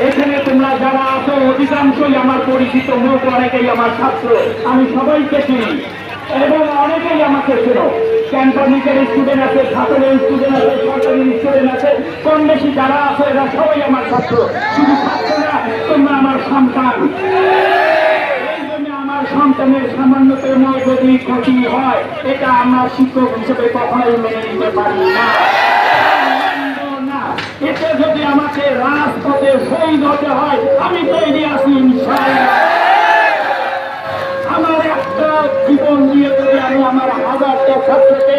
এখানে তোমরা যারা আছো, অধিকাংশই আমার পরিচিত মুখ অনেকেই আমার ছাত্র। আমি সবাইকে চিনি। এবং অনেকেই আমাকে চেনো। ক্যান্টনিকের স্টুডেন্ট আছে, ছাত্রের স্টুডেন্ট আছে, সরকারি স্টুডেন্ট আছে। কম বেশি যারা আছে, এরা সবাই আমার ছাত্র। শুধু ছাত্র না তোমরা আমার সন্তান। আমার সন্তানের সামান্যতম যদি ক্ষতি হয়, এটা আমরা শিক্ষক হিসেবে কখনোই মেনে নিতে পারি না। এতে যদি আমাকে রাজপথে শহীদ হতে হয়, আমি তৈরি আছি আমার একটা জীবন দিয়ে যদি আমি আমার হাজারটা ছাত্রকে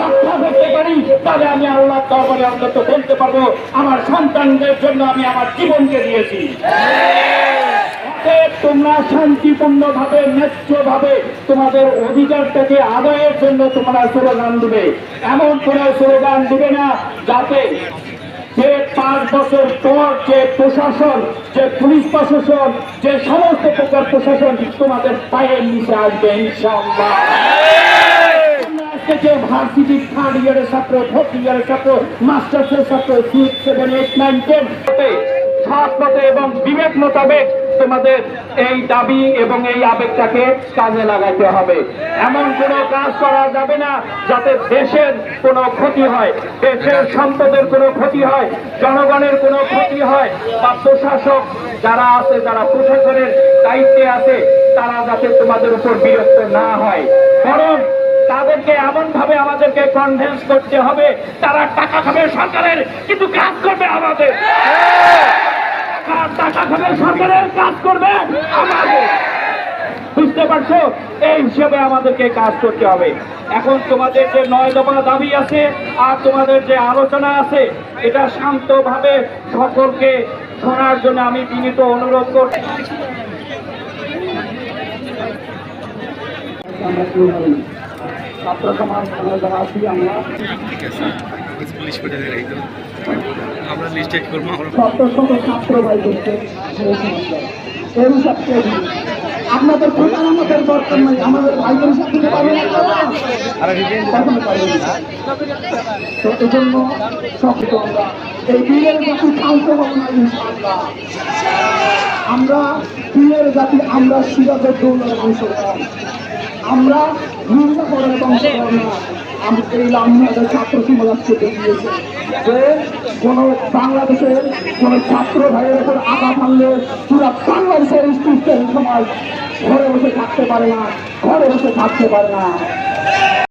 রক্ষা করতে পারি, তাহলে আমি আল্লাহ দরবারে অন্তত বলতে পারব, আমার সন্তানদের জন্য আমি আমার জীবনকে দিয়েছি। তোমরা শান্তিপূর্ণ ভাবে ন্যায্য ভাবে তোমাদের অধিকারটাকে আদায়ের জন্য তোমরা স্লোগান দিবে। এমন কোন স্লোগান দিবে না যাতে বছর পর যে প্রশাসন, যে পুলিশ প্রশাসন, যে সমস্ত প্রকার প্রশাসন তোমাদের পায়ের নিচে আসবে ভার্সিটি থার্ড ইয়ারের ছাত্র ফোর্থ ইয়ারের ছাত্র মাস্টার্সের ছাত্র six seven eight nine ten সৎ এবং বিবেক মোতাবেক তোমাদের এই দাবি এবং এই আবেগটাকে কাজে লাগাইতে হবে। এমন কোনো কাজ করা যাবে না যাতে দেশের কোনো ক্ষতি হয়, দেশের সম্পদের কোনো ক্ষতি হয়, জনগণের কোনো ক্ষতি হয় বা প্রশাসক যারা আছে, যারা প্রশাসনের দায়িত্বে আছে, তারা যাতে তোমাদের উপর বিরক্ত না হয়। বরং তাদেরকে এমন ভাবে আমাদেরকে কনভেন্স করতে হবে, তারা টাকা খাবে সরকারের, কিন্তু কাজ করবে আমাদের। টাকা- খাবে, সরকারের কাজ করবে বুঝতে পারছ? এই হিসেবে আমাদেরকে কাজ করতে হবে। এখন তোমাদের যে নয় দফা দাবি আছে আর তোমাদের যে আলোচনা আছে, এটা শান্তভাবে সকলকে শোনার জন্য আমি বিনীত অনুরোধ করছি। ছাত্র সমাজ যারা আছি, আমরা পুলিশ করে দেয় একদম আমরা লিস্টে করব? আমরা? আপনাদের প্রধান আমাদের দরকার নাই আমাদের ভাইদের পারবেন তো এই জন্য আমরা এই বীরের জাতি শান্ত হব না ইনশাআল্লাহ। আমরা বীরের জাতি আমরা সিরাজের দৌলের অংশগ্রহণ আমরা এই আমাদের ছাত্র সমাজকে দেখিয়েছে যে কোন বাংলাদেশের কোন ছাত্র ভাইয়ের উপর আঘাত আনলে পুরো বাংলাদেশের স্টুডেন্ট সমাজ ঘরে বসে থাকতে পারে না ঘরে বসে থাকতে পারে না